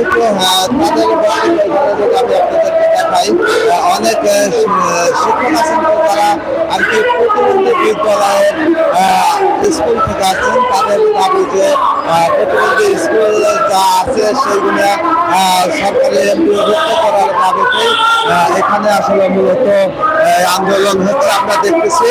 আহ, তাদের বক্তব্য আমি আপনাদেরকে দেখাই। অনেক শিক্ষক আছেন তারা আর কি প্রতিবন্ধী বিদ্যালয়ের স্কুল থেকে আসছেন। তাদের দাবি যে প্রতিবন্ধী স্কুল যা আছে সেইগুলো সরকারি এমপিভুক্ত করার দাবিতে এখানে আসলে মূলত আন্দোলন হচ্ছে। আমরা দেখতেছি।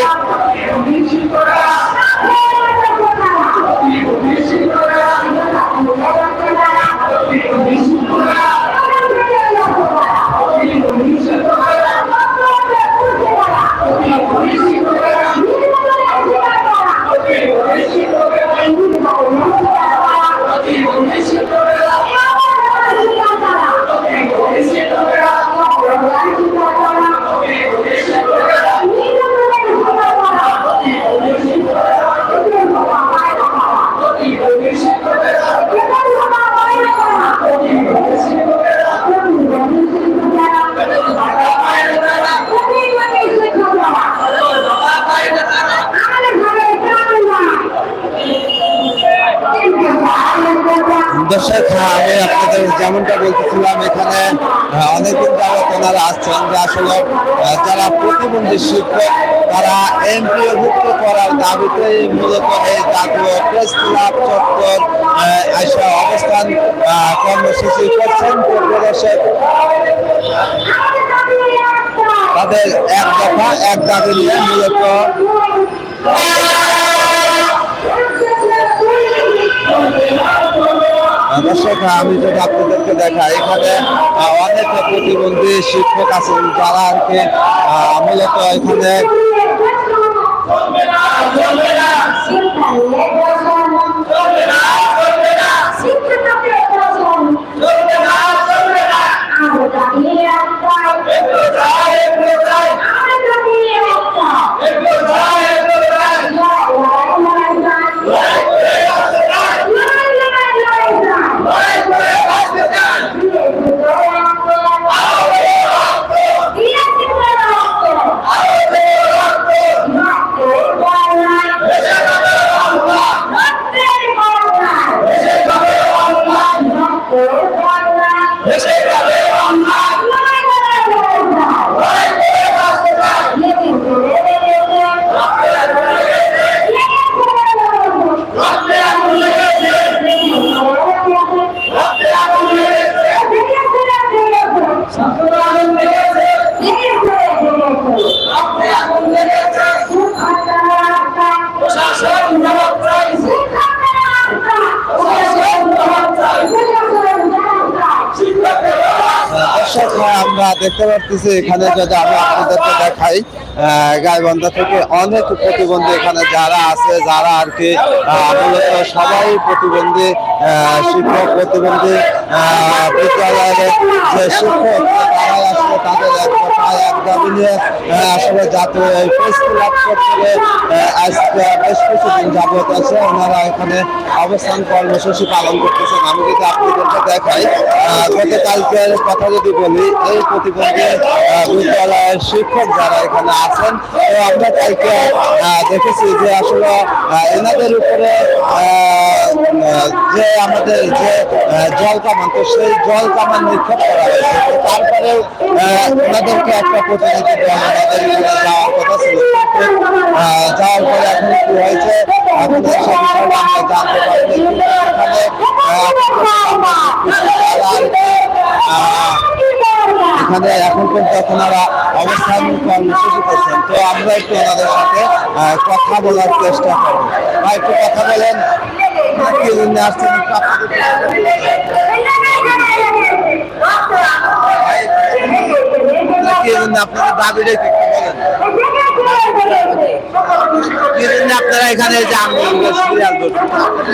অনেকদিন যাবত ওনারা আসছেন যে আসলে যারা প্রতিবন্ধী শিক্ষক তারা এমপিওভুক্ত করার দাবিতে মূলত এই জাতীয় প্রেস ক্লাব চত্বর আহ, এসে অবস্থান কর্মসূচি করছেন। প্রিয় দর্শক তাদের এক দফা এক দাবি নিয়ে মূলত দর্শক আমি যদি আপনাদেরকে দেখাই, এখানে অনেক প্রতিবন্ধী শিক্ষক আছেন যারা আর কি মূলত এখানে আমরা দেখতে পারতেছি এখানে যদি আমি আপনাদেরকে দেখাই গাইবান্ধা থেকে অনেক প্রতিবন্ধী এখানে যারা আছে, যারা আর কি মূলত সবাই প্রতিবন্ধী শিক্ষক, প্রতিবন্ধী বিদ্যালয়ের যে শিক্ষক আসলে তাদের এক কথা এক দাবি নিয়ে আসলে জাতীয় এই ক্লাব চত্বরে আহ, আজকে বেশ কিছুদিন যাবত আছে। ওনারা এখানে অবস্থান কর্মসূচি পালন করতেছেন। আমি যদি আপনাদেরকে দেখাই গতকালকের কথা যদি বলি এই প্রতিবন্ধী বিদ্যালয়ের শিক্ষক যারা এখানে আছেন আমরা কালকে দেখেছি যে আসলে এনাদের উপরে যে আমাদের যে জল কামান তো সেই জল কামান নিক্ষেপ করা হয়েছে। তারপরেও ওনাদেরকে একটা প্রতিনিধি দল ওনাদের যাওয়ার কথা ছিল। যাওয়ার পরে এখন কি হয়েছে? আপনাদের সে আমরা জানতে কিন্তু এখানে এখন কিন্তু ওনারা অবস্থান কর্মসূচি করছেন। তো আমরা একটু ওনাদের সাথে কথা বলার চেষ্টা করব। বা একটু কথা বলেন। কি জন্য আসছেন একটু আপনাদের কি জন্য আপনাদের একটু বলেন। কি আপনারা এখানে যে আন্দোলন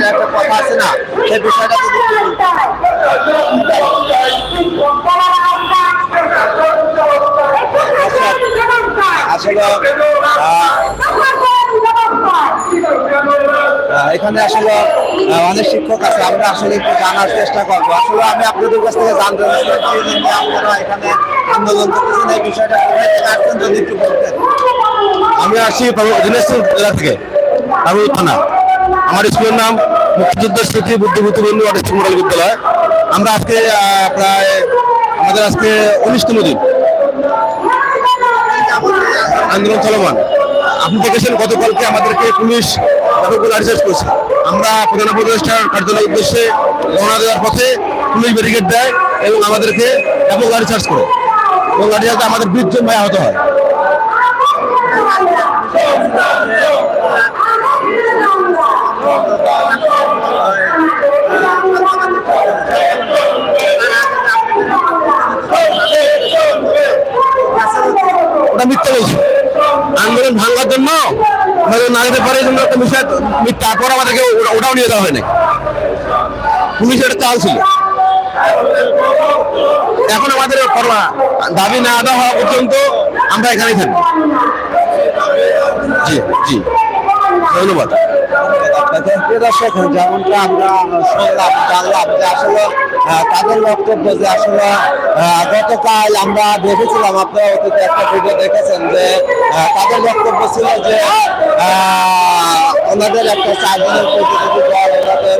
একটা কথা আছে না? সেই বিষয়টা আসলে এখানে আসলে অনেক শিক্ষক আছে, আমরা আসলে একটু জানার চেষ্টা করব। আসলে আমি আপনাদের কাছ থেকে জানতে জন্য আপনারা এখানে আন্দোলন করতেছেন, এই বিষয়টা যদি একটু বলতেন। আমি আসছি দিনাজপুর জেলা থেকে বাবু থানা। আমার স্কুলের নাম মুক্তিযুদ্ধের স্মৃতি বুদ্ধিভূতি বন্ধু অটিস্টিক মডেল বিদ্যালয়। আমরা আজকে প্রায় আমাদের আজকে উনিশতম দিন। আন্দোলন চলমান। আপনি দেখেছেন গতকালকে আমাদেরকে পুলিশ ব্যাপকগুলো রিসার্চ করেছে। আমরা প্রধান উপদেষ্টার কার্যালয়ের উদ্দেশ্যে রওনা দেওয়ার পথে পুলিশ ব্যারিকেড দেয় এবং আমাদেরকে ব্যাপক চার্জ করে। এবং গাড়ি চার্জে আমাদের বিশজন ভাই আহত হয়। ওটা মিথ্যা বলছে? আন্দোলন ভাঙার জন্য আমাদের না যেতে পারে জন্য একটা তারপর আমাদেরকে ওটাও নিয়ে যাওয়া হয়নি। পুলিশের এটা চাল ছিল। এখন আমাদের দাবি না আদা হওয়া পর্যন্ত আমরা এখানেই থাকব। জি জি। ধন্যবাদ। আপনাকে প্রিয় যেমনটা আমরা শুনলাম, জানলাম যে আসলে তাদের বক্তব্য যে আসলে গতকাল আমরা দেখেছিলাম আপনারা অতীতে একটা ভিডিও দেখেছেন যে তাদের বক্তব্য ছিল যে ওনাদের একটা চারজনের প্রতিনিধি দল ওনাদের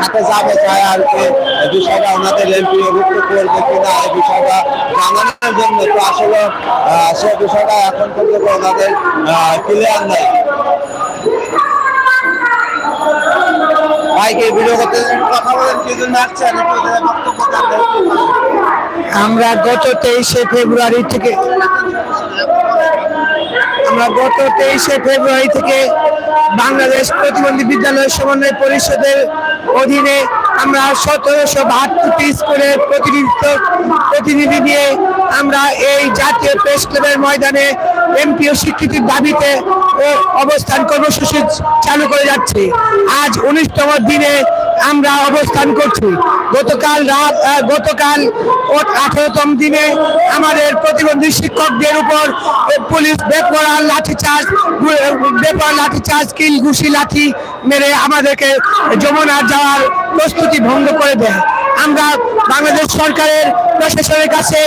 হাতে যাবে চায় আর কি বিষয়টা ওনাদের এমপি অভিযুক্ত করবে কিনা এই বিষয়টা জানানোর জন্য তো আসলে সে বিষয়টা এখন পর্যন্ত ওনাদের ক্লিয়ার নেই। আমরা গত তেইশে ফেব্রুয়ারি থেকে আমরা গত তেইশে ফেব্রুয়ারি থেকে বাংলাদেশ প্রতিবন্ধী বিদ্যালয় সমন্বয় পরিষদের অধীনে আমরা সতেরোশো বাহাত্তরটি স্কুলের প্রতিনিধিত্ব প্রতিনিধি নিয়ে আমরা এই জাতীয় প্রেস ক্লাবের ময়দানে এমপিও স্বীকৃতির দাবিতে অবস্থান কর্মসূচি চালু করে যাচ্ছি। আজ উনিশতম দিনে আমরা অবস্থান করছি। গতকাল রাত গতকাল আঠারোতম দিনে আমাদের প্রতিবন্ধী শিক্ষকদের উপর পুলিশ বেপরা লাঠি চার্জ বেপরা লাঠি চার্জ কিল ঘুষি লাঠি মেরে আমাদেরকে যমুনা যাওয়ার প্রস্তুতি ভঙ্গ করে দেয়। আমরা বাংলাদেশ সরকারের প্রশাসনের কাছে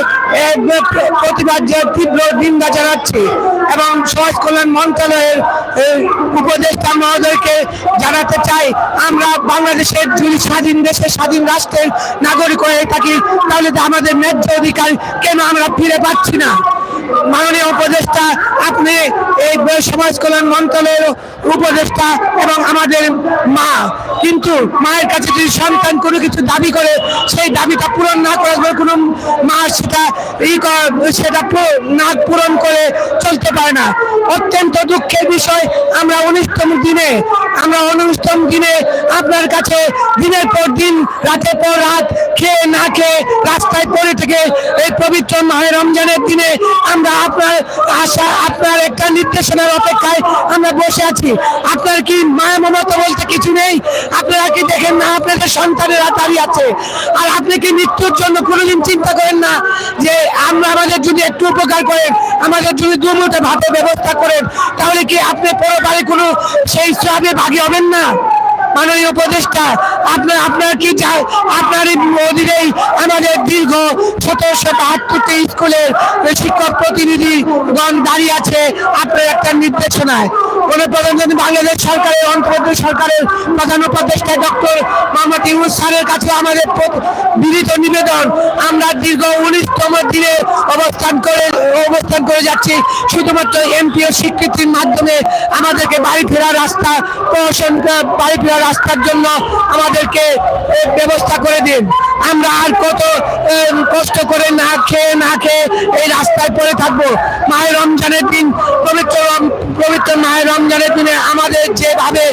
প্রতিবাদ তীব্র নিন্দা জানাচ্ছি এবং সমাজ কল্যাণ মন্ত্রণালয়ের উপদেষ্টা মহোদয়কে জানাতে চাই, আমরা বাংলাদেশের যদি স্বাধীন দেশের স্বাধীন রাষ্ট্রের নাগরিক হয়ে থাকি, তাহলে আমাদের ন্যায্য অধিকার কেন আমরা ফিরে পাচ্ছি না? মাননীয় উপদেষ্টা, আপনি এই সমাজ কল্যাণ মন্ত্রণালয়ের উপদেষ্টা এবং আমাদের মা। কিন্তু মায়ের কাছে যদি সন্তান কোনো কিছু দাবি করে, সেই দাবিটা পূরণ না করে কোনো মা সেটা ই সেটা না পূরণ করে চলতে পারে না। অত্যন্ত দুঃখের বিষয়, আমরা উনিশতম দিনে আমরা উনিশতম দিনে আপনার কাছে দিনের পর দিন, রাতের পর রাত, খেয়ে না খেয়ে রাস্তায় পড়ে থেকে এই পবিত্র মাহে রমজানের দিনে আমরা আপনার আশা, আপনার একটা নির্দেশনার অপেক্ষায় আমরা বসে আছি। আপনার কি মায়া মমতা বলতে কিছু নেই? আপনারা কি দেখেন না আপনাদের সন্তানেরা দাঁড়িয়ে আছে? আর আপনি কি মৃত্যুর জন্য কোনোদিন চিন্তা করেন না যে আমরা আমাদের যদি একটু উপকার করেন, আমাদের যদি দুমুঠে ভাতের ব্যবস্থা করেন, তাহলে কি আপনি পরবারে কোনো সেই শ্রাবে ভাগী হবেন না? মাননীয় উপদেষ্টা, আপনার আপনার কি চাই? আপনার অধীনেই আমাদের দীর্ঘ সতেরোশো বাহাত্তরটি স্কুলের শিক্ষক প্রতিনিধিগণ দাঁড়িয়ে আছে আপনার একটা নির্দেশনায়। গণপ্রজাতন্ত্রী বাংলাদেশ সরকারের, অন্তর্বর্তী সরকারের প্রধান উপদেষ্টা ডক্টর মোহাম্মদ ইউনুস স্যারের কাছে আমাদের বিনীত নিবেদন। আমরা দীর্ঘ উনিশতম দিনে অবস্থান করে অবস্থান করে যাচ্ছি। শুধুমাত্র এমপিও স্বীকৃতির মাধ্যমে আমাদেরকে বাড়ি ফেরার রাস্তা, প্রশাসন বাড়ি ফেরার রাস্তার জন্য আমাদেরকে ব্যবস্থা করে দিন। আমরা আর কত কষ্ট করে না খেয়ে না খেয়ে এই রাস্তায় পড়ে থাকব। মায়ের রমজানের দিন পবিত্র পবিত্র মায়ের রমজানের দিনে আমাদের যেভাবে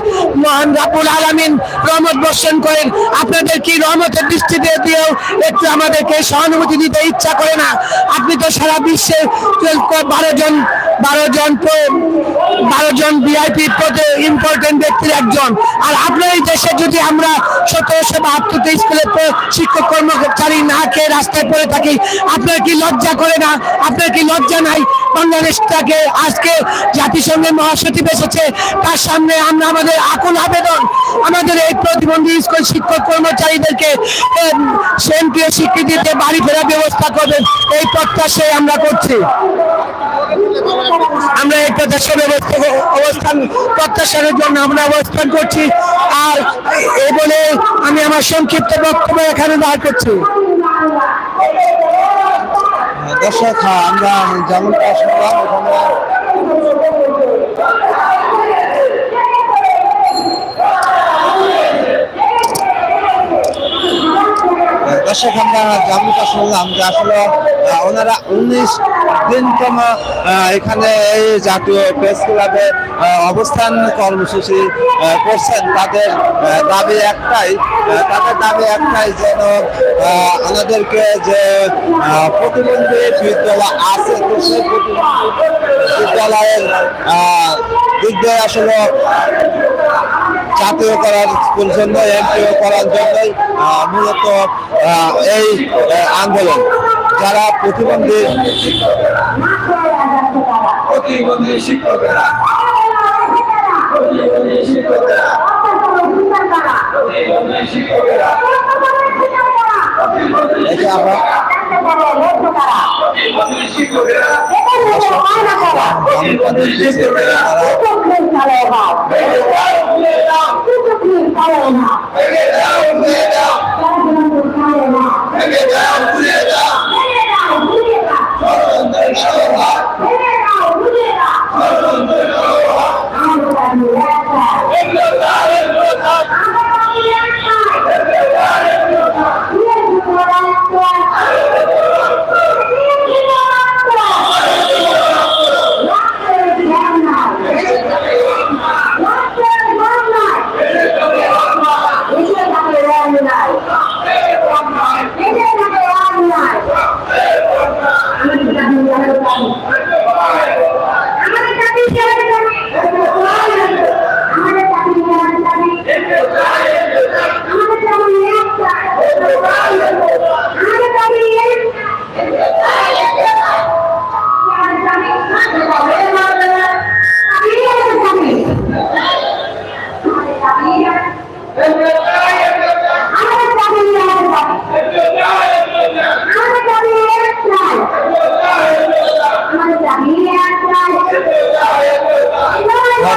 মহান রাবুল আলামিন রহমত বর্ষণ করেন, আপনাদের কি রহমতের দৃষ্টিতে দিয়েও একটু আমাদেরকে সহানুভূতি দিতে ইচ্ছা করে না? আপনি তো সারা বিশ্বের বারো জন বারো জন বারো জন ভিআইপি পদে ইম্পর্টেন্ট ব্যক্তির একজন। আর আপনার এই দেশে যদি আমরা সতেরোশো বাহাত্তরটা স্কুলে শিক্ষক কর্মচারী না খেয়ে রাস্তায় পড়ে থাকি, আপনার কি লজ্জা করে না? আপনার কি লজ্জা নাই? বাংলাদেশটাকে আজকে জাতিসংঘের মহাসচিব এসেছে তার সামনে আমরা আমাদের আকুল আবেদন আমাদের এই প্রতিবন্ধী স্কুল শিক্ষক কর্মচারীদেরকে স্বীকৃতিতে বাড়ি ফেরার ব্যবস্থা করবেন এই প্রত্যাশাই আমরা করছি। আমরা এই প্রত্যাশা ব্যবস্থা অবস্থান প্রত্যাশার জন্য আমরা অবস্থান করছি আর এই বলে আমি আমার সংক্ষিপ্ত বক্তব্য এখানে দাঁড় করছি। দর্শক হ্যাঁ, আমরা এখানে দর্শক আমরা যেমনটা শুনলাম যে আসলে ওনারা উনিশ দিনতম আহ, এখানে এই জাতীয় প্রেস ক্লাবে অবস্থান কর্মসূচি করছেন। তাদের দাবি একটাই তাদের দাবি একটাই যেন আমাদেরকে যে প্রতিবন্ধী বিদ্যালয় আছে তো সেই বিদ্যালয়ের দিক দিয়ে আসলে জাতীয় করার জন্য এমপিও করার জন্যই মূলত এই আন্দোলন। যারা প্রতিবন্ধী প্রতিবন্ধী শিক্ষকেরা প্রতিবন্ধী শিক্ষকেরা প্রতিবন্ধী শিক্ষকেরা এটা আমরা প্রতিবন্ধী শিক্ষকেরা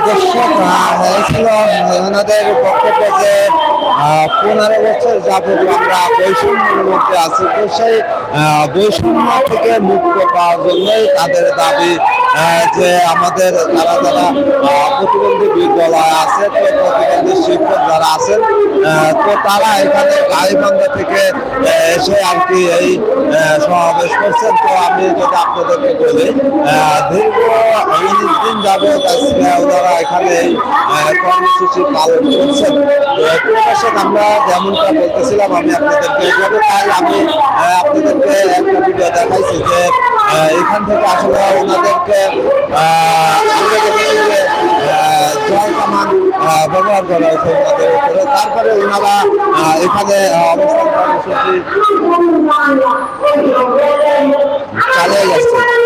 দর্শক আহ, এই ছিল ওনাদের বক্তব্য যে আহ, পনেরো বছর যাবত আমরা বৈষম্যের মধ্যে আছি। তো সেই বৈষম্য থেকে মুক্ত পাওয়ার জন্যই তাদের দাবি যে আমাদের যারা যারা প্রতিবন্ধী বিদ্যালয় আছে, তো প্রতিবন্ধী শিক্ষক যারা আছেন তো তারা এখানে গাইবান্ধা থেকে এসে আর কি এই সমাবেশ করছেন। তো আমি যদি আপনাদেরকে বলি দীর্ঘ উনিশ দিন আজকে ওনারা এখানে কর্মসূচি পালন করছেন। দর্শক আমরা যেমনটা বলতেছিলাম, আমি আপনাদেরকে কাল আমি আপনাদেরকে একটা ভিডিও দেখাইছি যে এখান থেকে আসলে ওনাদেরকে জয় কামান ব্যবহার করা হয়েছে ওনাদের উপরে তারপরে ওনারা এখানে অবস্থান কর্মসূচি চালিয়ে যাচ্ছে।